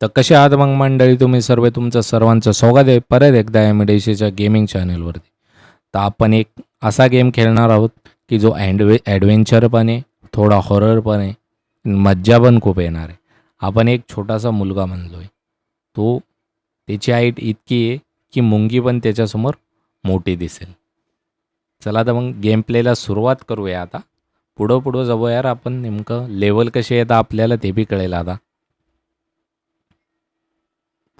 तर कसे आहात मग मंडळी? तुम्ही सर्व तुमचं सर्वांचं स्वागत आहे. परत एकदा एम डीसीच्या गेमिंग चॅनलवरती तर आपण एक असा गेम खेळणार आहोत की जो ॲडवे ॲडव्हेंचर पण आहे थोडा हॉरर पण आहे मज्जा पण खूप येणार आहे. आपण एक छोटासा मुलगा म्हणलो आहे तो त्याची हाईट इतकी आहे की मुंगी पण त्याच्यासमोर मोठी दिसेल. चला तर मग गेम प्लेला सुरुवात करूया आता. पुढं पुढं जाऊ यार आपण नेमकं लेवल कसे येतं आपल्याला ते बी कळेल आता.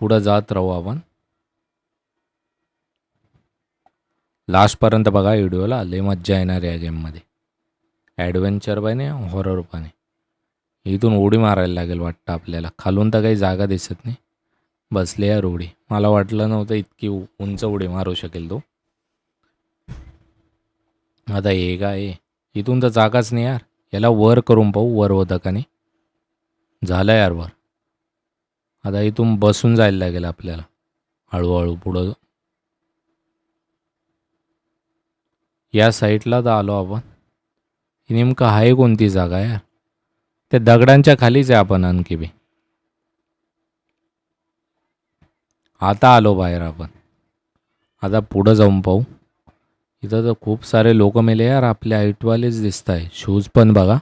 पुढं जात राहू आपण. लास्टपर्यंत बघा व्हिडिओला लय मज्जा येणार या गेममध्ये. ॲडव्हेंचर पण आहे हॉरर पाहिजे. इथून उडी मारायला लागेल वाटतं आपल्याला. खालून तर काही जागा दिसत नाही. बसले यार उडी मला वाटलं नव्हतं इतकी उंच उडी मारू शकेल तो. आता हे का हे इथून तर जागाच नाही यार. याला वर करून पाहू वर होतं का नाही. झालं यार वर. आता इथून बसून जायला लागेल आपल्याला. हळूहळू पुढं या साईडला तर आलो आपण. ही नेमकं आहे कोणती जागा यार? त्या दगडांच्या खालीच आहे आपण आणखी बी. आता आलो बाहेर आपण. आता पुढं जाऊन पाहू. इथं तर खूप सारे लोक मेले यार. आपल्या हाईटवालेच दिसत आहे शूज पण बघा.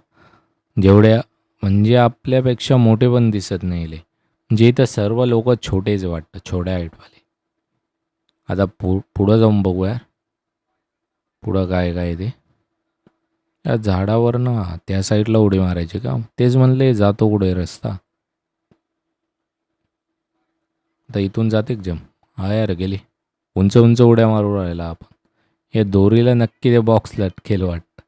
जेवढ्या म्हणजे आपल्यापेक्षा मोठे पण दिसत नाही इले. म्हणजे इथं सर्व लोक छोटेच वाटतं छोट्या हाईटवाले. आता पु पुढं जाऊन बघूया. पुढं काय काय ते. या झाडावर ना त्या साईडला उडी मारायची का? तेच म्हणले जातो कुठे रस्ता? आता इथून जाते जम? हा यार गेली. उंच उंच उड्या मारू राहिला आपण. हे दोरीला नक्की ते बॉक्स लटकेल वाटतं.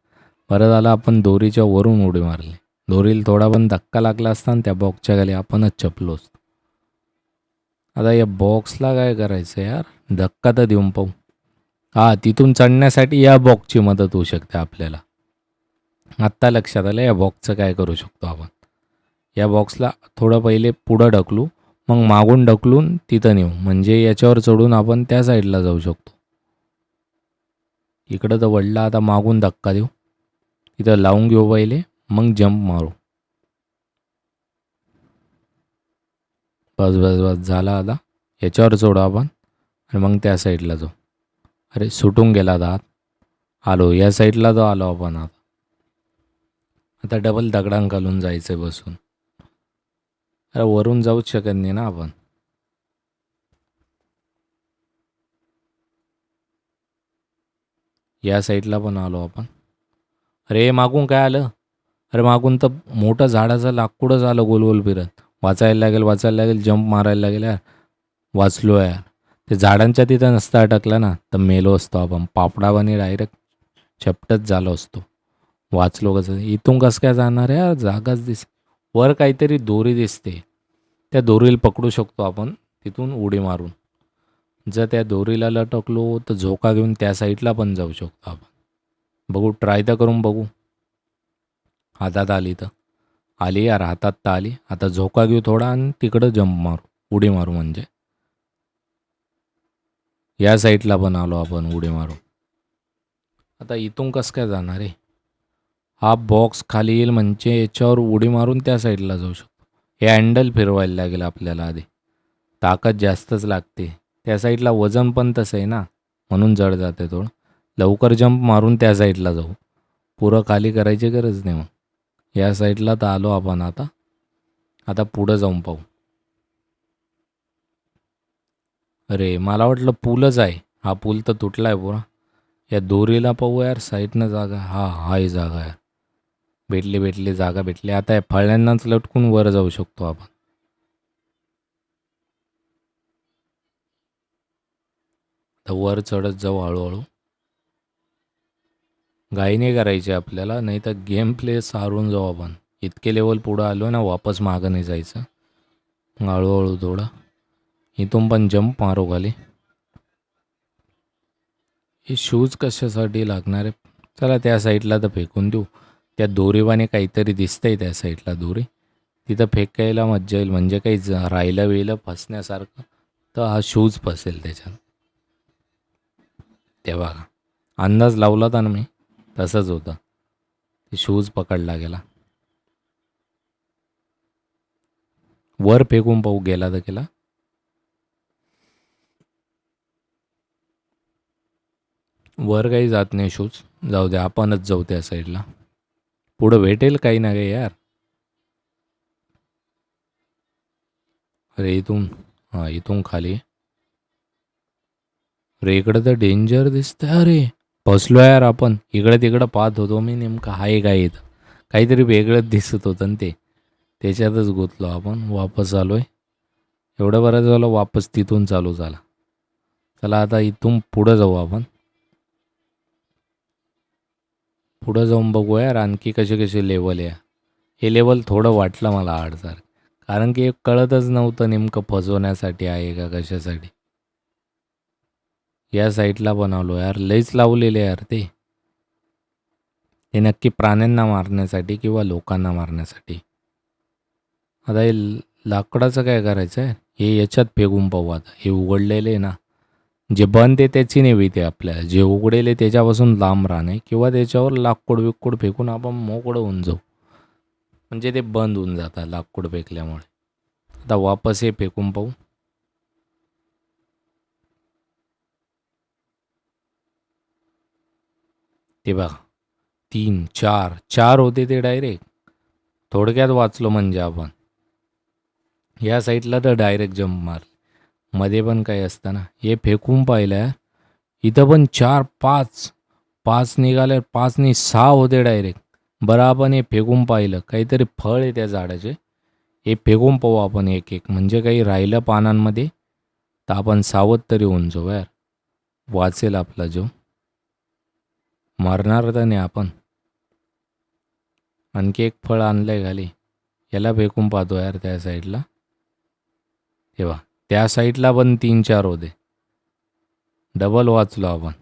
परत आला आपण दोरीच्या वरून उडी मारली. दोरीला थोडा पण धक्का लागला असता आणि त्या बॉक्सच्या खाली आपणच चपलो असतो आता या बॉक्सला काय करायचं यार? धक्का तर देऊन पाहू. हा तिथून चढण्यासाठी या बॉक्सची मदत होऊ शकते आपल्याला. आत्ता लक्षात आलं या बॉक्सचं काय करू शकतो आपण? या बॉक्सला थोडं पहिले पुढं ढकलू मग मागून ढकलून तिथं नेऊ. म्हणजे याच्यावर चढून आपण त्या साईडला जाऊ शकतो. इकडं तर वडला आता मागून धक्का देऊ. इथं लावून घेऊ पहिले. मग जंप मारू. बस बस बस झाला आता. याच्यावर चढू आपण आणि मग त्या साईडला जाऊ. अरे सुटून गेला आत आलो या साईडला जाऊ आलो आपण आता. आता डबल दगडां घालून जायचं बसून. अरे वरून जाऊच शकत नाही ना आपण. या साईडला पण आलो आपण. अरे मागून काय आलं? अरे मागून तर मोठं झाडाचं लाकूडच आलं गोल गोल फिरत. वाचायला लागेल वाचायला लागेल जंप मारायला लागेल यार. वाचलो यार. ते झाडांच्या तिथं नसतं अटकलं ना तर मेलो असतो आपण. पापडावानी डायरेक्ट चपटत झालो असतो. वाचलो कसं? इथून कसं काय जाणार यार? जागाच दिस. वर काहीतरी दोरी दिसते. त्या दोरीला पकडू शकतो आपण तिथून उडी मारून. जर त्या दोरीला लटकलो तर झोका घेऊन त्या साईडला पण जाऊ शकतो आपण. बघू ट्राय तर करून बघू. हातात आली तर. आली यार हातात तर आली. आता झोका घेऊ थोडा आणि तिकडं जंप मारू उडी मारू म्हणजे. या साईडला पण आलो आपण उडी मारू. आता इथून कसं काय जाणार आहे? हा बॉक्स खाली येईल म्हणजे याच्यावर उडी मारून त्या साईडला जाऊ शकतो. हे हँडल फिरवायला लागेल आपल्याला आधी. ताकद जास्तच लागते. त्या साईडला वजन पण तसं आहे ना. म्हणून जड जाते थोडं. लवकर जंप मारून त्या साईडला जाऊ. पुरं खाली करायची गरज नाही मग. या साईडला तर आलो आपण आता. आता पुढं जाऊन पाहू. अरे मला वाटलं पूलच आहे. हा पूल तर तुटला आहे पुरा. या दोरीला पाहू यार साईडनं जागा. हा हाय जागा यार. भेटली भेटली जागा भेटली. आता या फळ्यांनाच लटकून वर जाऊ शकतो आपण. तर वर चढत जाऊ हळूहळू. घाई नाही करायची आपल्याला नाही तर गेम प्ले सारून जाऊ आपण. इतके लेवल पुढं आलो ना वापस मागं नाही जायचं. हळूहळू थोडं. इथून पण जंप मारो खाली. हे शूज कशासाठी लागणार आहे चला त्या साईडला तर फेकून देऊ. त्या दोरीवाने काहीतरी दिसतंय त्या साईडला दोरी. तिथं फेकायला मज्जा येईल. म्हणजे काही राहिलं वेळेला फसण्यासारखं. तर हा शूज फसेल त्याच्यात. ते बघा. अंदाज लावला होता ना मी. तसंच होतं. ते शूज पकडला गेला. वर फेकून पाहू गेला तर गेला. वर काही जात नाही शूज जाऊ दे आपणच जाऊ त्या साईडला पुढं भेटेल काही ना काही यार. अरे इथून हां इथून खाली. अरे इकडं तर डेंजर दिसतंय अरे. फसलो यार आपण. इकडे तिकडं पाहत होतो मी नेमकं आहे काय इथं. काहीतरी वेगळंच दिसत होतं ना ते. त्याच्यातच गुंतलो आपण. वापस आलो आहे एवढं बरं झालं वापस तिथून चालू झाला. चला आता इथून पुढं जाऊ आपण. पुढं जाऊन बघू यार आणखी कसे कसे लेवल आहे हे लेवल थोडं वाटलं मला आडसार कारण की कळतच नव्हतं नेमकं फसवण्यासाठी आहे का कशासाठी. या साईडला बनवलो यार. लईच लावलेले यार ते. हे नक्की प्राण्यांना मारण्यासाठी किंवा लोकांना मारण्यासाठी. आता हे लाकडाचं काय करायचं आहे हे याच्यात फेकून पाहू आता. हे उघडलेले आहे ना. जे बंद आहे त्याची नेवी ते आपल्याला. जे उघडेले त्याच्यापासून लांब राहणे किंवा त्याच्यावर लाकूड बिकूड फेकून आपण मोकळं होऊन जाऊ. म्हणजे ते बंद होऊन जातात लाकूड फेकल्यामुळे. आता वापस हे फेकून पाहू. हे बघा. तीन चार चार होते ते डायरेक्ट थोडक्यात वाचलो म्हणजे आपण. या साईडला तर डायरेक्ट जम्प मारमध्ये पण काही असताना. हे फेकून पाहिलं इथं पण चार पाच पाच निघाले पाच नाही सहा होते डायरेक्ट बरं आपण हे फेकून पाहिलं. काहीतरी फळ आहे त्या झाडाचे. हे फेकून पाहू आपण एक एक म्हणजे काही राहिलं पानांमध्ये तर आपण सावध तरी होऊन जाऊ यार. वाचेल आपला जो मरणार तर नाही आपण. आणखी एक फळ आणलंय खाली. याला फेकून पाहतो यार त्या साईडला. तेव्हा त्या साईडला पण तीन चार होते. डबल वाचलो आपण.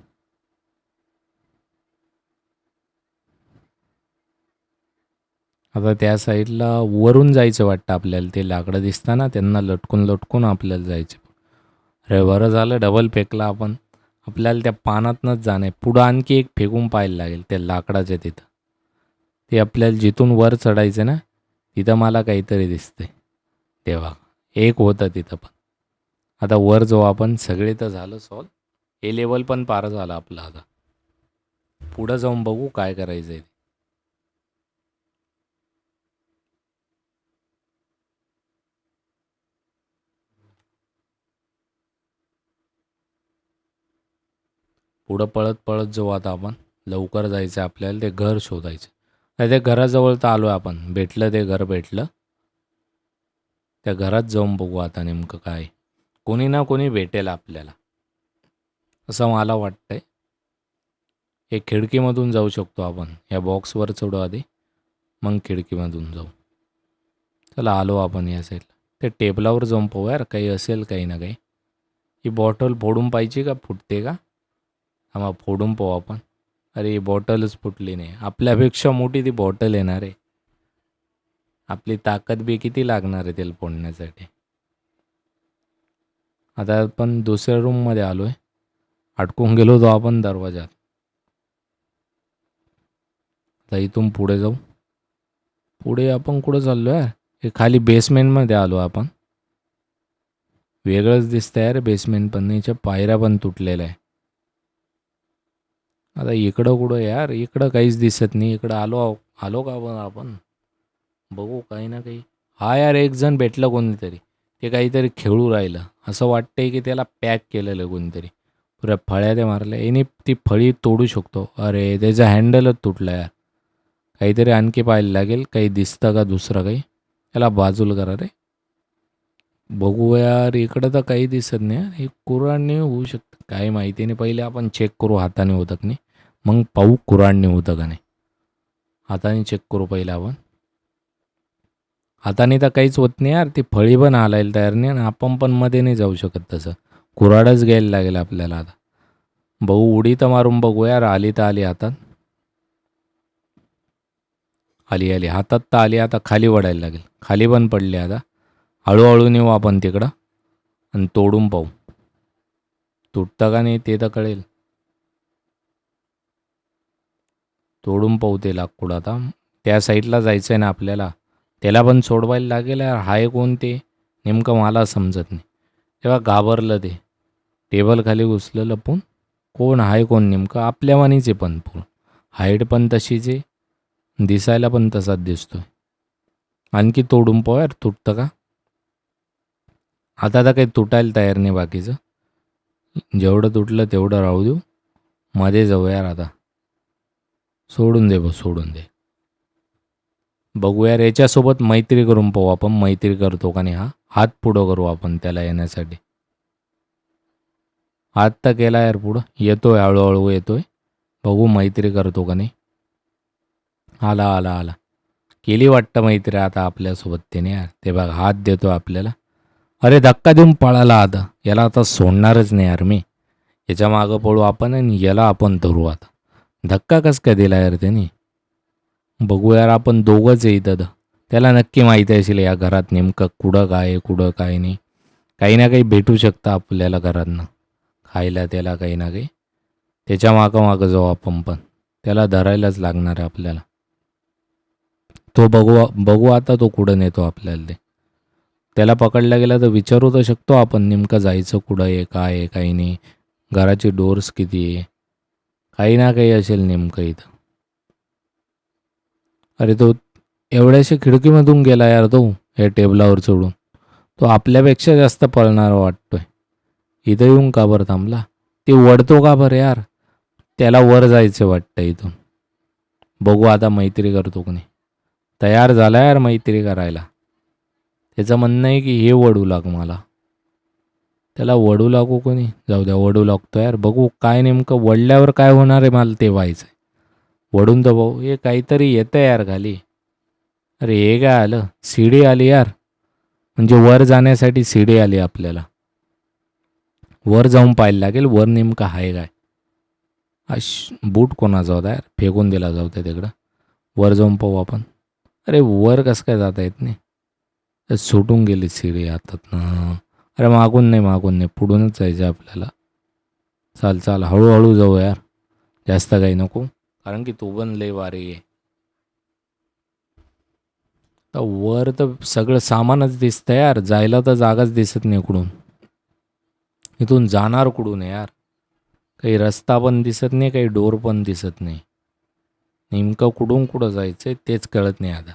आता त्या साईडला वरून जायचं वाटतं आपल्याला. ते लाकडं दिसताना त्यांना लटकून लटकून आपल्याला जायचं. अरे बरं झालं डबल फेकला आपण. आपल्याला त्या पानातनंच जाणं आहे. पुढं आणखी एक फेकून पाहायला लागेल त्या लाकडाच्या तिथं. ते आपल्याला जिथून वर चढायचं ना तिथं मला काहीतरी दिसतंय. तेव्हा एक होतं तिथं पण. आता वर जाऊ आपण सगळे तर झालं सॉल्व हे लेवल पण पार झालं आपलं आता. पुढं जाऊन बघू काय करायचं आहे पुढं पळत पळत जाऊ आता आपण. लवकर जायचं आहे आपल्याला ते घर शोधायचं. नाही ते घराजवळ तर आलो आहे आपण. भेटलं ते घर भेटलं. त्या घरात जाऊन बघू आता नेमकं काय. कोणी ना कोणी भेटेल आपल्याला. असं मला वाटतंय. हे खिडकीमधून जाऊ शकतो आपण. या बॉक्सवर चढू आधी. मग खिडकीमधून जाऊ. चला आलो आपण या साईडला ते टेबलावर जाऊन पाहू यार. काही असेल काही ना काही. ही बॉटल फोडून पाहिजे का? फुटते का? आम्हा फोडून पाहू आपण. अरे ही बॉटलच फुटली नाही. आपल्यापेक्षा मोठी ती बॉटल येणार आहे आपली ताकद बी किती लागणार आहे त्याला फोडण्यासाठी? आता आपण दुसऱ्या रूममध्ये आलो आहे अडकून गेलो होतो आपण दरवाजात आता इथून पुढे जाऊ. पुढे आपण कुठं चाललो आहे हे खाली बेसमेंटमध्ये आलो आपण. वेगळंच दिसतंय यार बेसमेंट पण. याच्या पायऱ्या पण तुटलेल्या आहे आता इकडं कुठं यार इकडं काहीच दिसत नाही इकडं आलो आलो का आपण आपण? बघू काही ना काही. हा यार एक जण भेटलं कोणीतरी. ते काहीतरी खेळू राहिलं. असं वाटतंय की त्याला पॅक केलेलं आहे कोणीतरी. पुऱ्या फळ्या ते मारल्या. याने ती फळी तोडू शकतो. अरे त्याचं हँडलच तुटलं यार. काहीतरी आणखी पाहायला लागेल. काही दिसतं का दुसरं काही? त्याला बाजूला करा रे. बघू यार इकडं तर काही दिसत नाही हे कुराडने होऊ शकतं. काही माहिती नाही. पहिले आपण चेक करू हाताने होतं की नाही. मग पाहू कुराडने होतं का नाही. हाताने चेक करू पहिले आपण. हाताने तर काहीच होत नाही यार. ती फळी पण हालायला तयार नाही आणि आपण पण मध्ये नाही जाऊ शकत तसं. कुराडच घ्यायला लागेल आपल्याला आता. भाऊ उडी तर मारून बघू यार. आली तर आली हातात. आली आली. हातात तर आली. आता खाली वडायला लागेल. खाली पण पडली आता. हळूहळू नेऊ आपण तिकडं. आणि तोडून पाहू. तुटतं का नाही ते तर कळेल. तोडून पाहू ते लाकूड आता. त्या साईडला जायचं आहे ना आपल्याला. त्याला पण सोडवायला लागेल यार. हाय कोण ते? नेमकं मला समजत नाही. तेव्हा घाबरलं ते. टेबल खाली घुसलं लपून कोण? आहे कोण? नेमकं आपल्यावानीच आहे पण पूर्ण. हाईट पण तशीच आहे. दिसायला पण तसाच दिसतोय. आणखी तोडून पाहू यार. तुटतं का? आता तर काही तुटायला तयार नाही बाकीचं. जेवढं तुटलं तेवढं राहू देऊ. मध्ये जाऊ यार आता. सोडून दे बघ सोडून दे. बघू यार याच्यासोबत मैत्री करून पाहू आपण. मैत्री करतो का नाही हा? हात पुढं करू आपण त्याला येण्यासाठी. हात तर केला यार पुढं. येतोय हळूहळू येतोय. बघू मैत्री करतो का नाही. आला आला आला. केली वाटतं मैत्री आता आपल्यासोबत त्याने यार. ते बघ हात देतो आपल्याला. अरे धक्का देऊन पळाला आता. याला आता सोडणारच नाही यार मी. याच्या मागं पळू आपण आणि याला आपण धरू आता. धक्का कस काय दिला यार त्याने? बघू यार आपण दोघंच आहे दादा त्याला नक्की माहिती असेल या घरात नेमकं कुठं काय कुठं काय नाही. काही ना काही भेटू शकतं आपल्याला घरातनं. खायला त्याला काही ना काही. त्याच्या मागं मागं जाऊ आपण पण. त्याला धरायलाच लागणार आहे आपल्याला. तो बघू बघू आता तो कुठं नेतो आपल्याला ते. त्याला पकडला गेला तर विचारू तर शकतो आपण नेमकं जायचं कुठं आहे काय आहे काही नाही. घराची डोर्स किती आहे? काही ना काही असेल नेमकं इथं. अरे तो एवढ्याशा खिडकीमधून गेला यार तो या टेबलावर चढून. तो आपल्यापेक्षा जास्त पळणार वाटतोय. इथं येऊन का बरं थांबला? ते वडतो का बरं यार? त्याला वर जायचं वाटतं इथून. बघू आता मैत्री करतो कोणी तयार झाला यार मैत्री करायला. त्याचं म्हणणं आहे की हे वडू लाग मला. त्याला वडू लागू कोणी? जाऊ द्या वडू लागतो यार. बघू काय नेमकं वडल्यावर काय होणार आहे मला ते व्हायचं वडून तर भाऊ हे काहीतरी येतं यार खाली. अरे हे काय आलं? शिडी आली यार. म्हणजे वर जाण्यासाठी शिडी आली आपल्याला. वर जाऊन पाहायला लागेल वर नेमकं आहे काय. अश बूट कोणाचा होता यार? फेकून दिला जाऊ त्या तिकडं. वर जाऊन पाहू आपण. अरे वर कसं काय जाता येत नाही? सुटून गेली शिडी हातातनं अरे मागून नाही मागून नाही. पुढूनच जायचं आपल्याला. चाल चाल. हळूहळू जाऊ यार. जास्त काही नको. कारण की तू पण लय वारी आहे. तर वर तर सगळं सामानच दिसतं यार. जायला तर जागाच दिसत नाही कुठून इथून जाणार कुठून आहे यार? काही रस्ता पण दिसत नाही काही डोर पण दिसत नाही. नेमकं कुठून कुठं जायचं आहे तेच कळत नाही आता.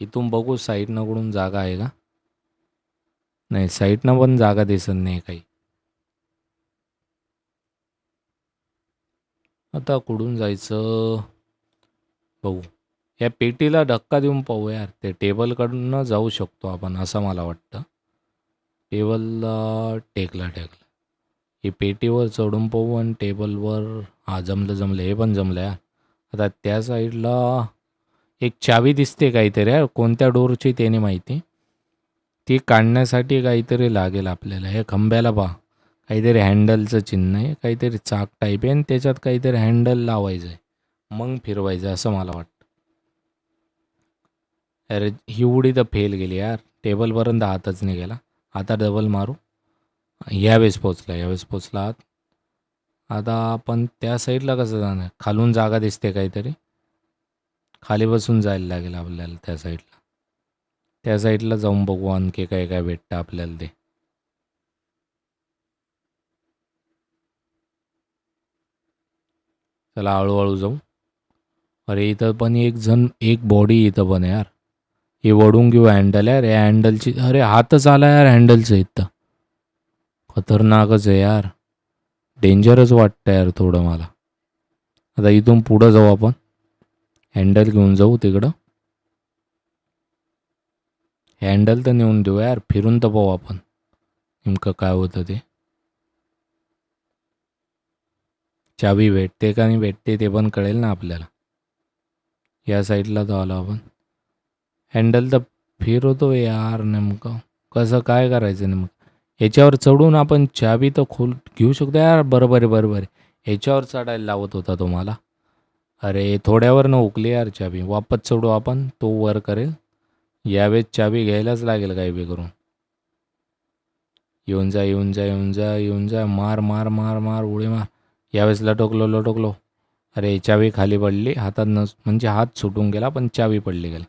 इथून बघू साईडनं कुठून जागा आहे का? नाही साईडनं पण जागा दिसत नाही काही. आता कुठून जायचं? बघू. या पेटीला धक्का देऊन पाहू यार. ते टेबलकडनं जाऊ शकतो आपण असं मला वाटतं. टेबलला टेकला टेकला. हे पेटीवर चढून पाहू आणि टेबलवर हा जमलं जमलं. हे पण जमलं यार. आता त्या साईडला एक चावी दिसते काहीतरी यार कोणत्या डोरची त्याने माहिती. ती काढण्यासाठी काहीतरी लागेल आपल्याला. हे खंब्याला पहा. काहीतरी हँडलचं चिन्ह आहे काहीतरी चाक टाईप आहे आणि त्याच्यात काहीतरी हँडल लावायचं आहे. मग फिरवायचं असं मला वाटतं. अरे ही उडी तर फेल गेली यार. टेबलपर्यंत हातच नाही गेला आता डबल मारू. यावेळेस पोचला यावेळेस पोचला आत. आता आपण त्या साईडला कसं जाणार? खालून जागा दिसते काहीतरी. खाली बसून जायला लागेल आपल्याला त्या साईडला त्या साईडला जाऊन बघू आणखी काय काय भेटतं आपल्याला ते. चला हळूहळू जाऊ. अरे इथं पण एक जण एक बॉडी इथं पण यार. हे वडून घेऊ हँडल यार. या हँडलची अरे हातच आला यार हँडलचं इथं. खतरनाकच आहे यार. डेंजरच वाटतं यार थोडं मला. आता इथून पुढं जाऊ आपण. हँडल घेऊन जाऊ तिकडं. हँडल तर नेऊन देऊ यार फिरून तर पाहू आपण. नेमकं काय होतं ते. चावी भेटते का नाही भेटते ते पण कळेल ना आपल्याला. या साईडला तर आलो आपण. हँडल तर फिरवतो यार नेमकं. कसं काय करायचं नेमकं? याच्यावर चढून आपण चावी तर खोल घेऊ शकतो यार. बरोबर आहे बरोबर आहे. याच्यावर चढायला लावत होता तो मला. अरे थोड्यावर न उकली यार चावी वापस चढू आपण? तो वर करेल. यावेळेस चावी घ्यायलाच लागेल काही बी करून येऊन जा येऊन जा येऊन जा येऊन जा. मार मार मार मार उडी मार. यावेळेस लटकलो लटकलो. अरे चावी खाली पडली. हातात न म्हणजे हात सुटून गेला पण चावी पडली गेली.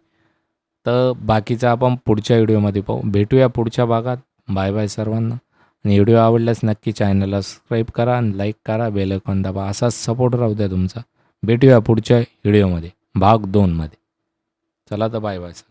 तर बाकीचं आपण पुढच्या व्हिडिओमध्ये पाहू. भेटूया पुढच्या भागात. बाय बाय सर्वांना. आणि व्हिडिओ आवडल्यास नक्की चॅनलला सबस्क्राईब करा आणि लाईक करा. बेल आयकॉन दाबा. असाच सपोर्ट राहू द्या तुमचा. भेटूया पुढच्या व्हिडिओमध्ये. भाग दोनमध्ये. चला तर बाय बाय सर